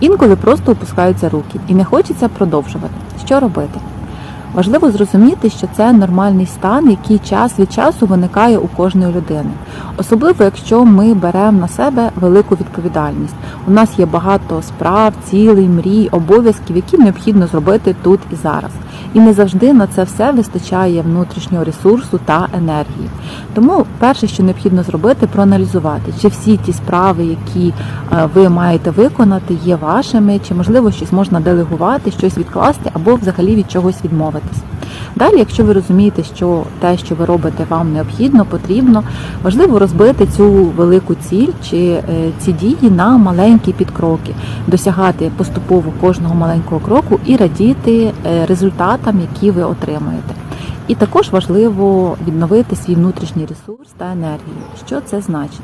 Інколи просто опускаються руки і не хочеться продовжувати. Що робити? Важливо зрозуміти, що це нормальний стан, який час від часу виникає у кожної людини. Особливо, якщо ми беремо на себе велику відповідальність. У нас є багато справ, цілей, мрій, обов'язків, які необхідно зробити тут і зараз. І не завжди на це все вистачає внутрішнього ресурсу та енергії. Тому перше, що необхідно зробити, проаналізувати, чи всі ті справи, які е, ви маєте виконати, є вашими, чи можливо щось можна делегувати, щось відкласти або взагалі від чогось відмовитись. Далі, якщо ви розумієте, що те, що ви робите, вам необхідно, потрібно, важливо розбити цю велику ціль чи е, ці дії на маленькі підкроки, досягати поступово кожного маленького кроку і радіти е, результатам, які ви отримуєте. І також важливо відновити свій внутрішній ресурс та енергію. Що це значить?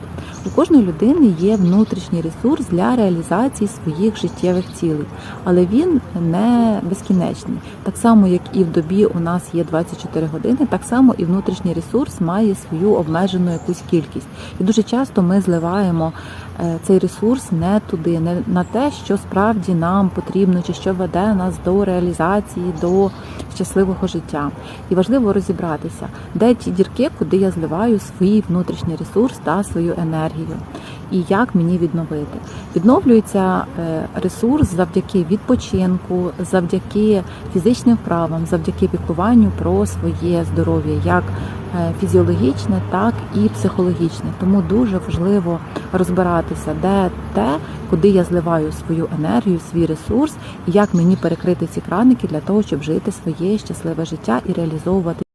У кожної людини є внутрішній ресурс для реалізації своїх життєвих цілей, але він не безкінечний. Так само, як і в добі у нас є 24 години, так само і внутрішній ресурс має свою обмежену якусь кількість. І дуже часто ми зливаємо цей ресурс не туди, не на те, що справді нам потрібно, чи що веде нас до реалізації, до щасливого життя. І важливо розібратися, де ті дірки, куди я зливаю свій внутрішній ресурс та свою енергію. І як мені відновити? Відновлюється е, ресурс завдяки відпочинку, завдяки фізичним вправам, завдяки піклуванню про своє здоров'я, як е, фізіологічне, так і психологічне. Тому дуже важливо розбиратися, де те, куди я зливаю свою енергію, свій ресурс, і як мені перекрити ці краники для того, щоб жити своє щасливе життя і реалізовувати.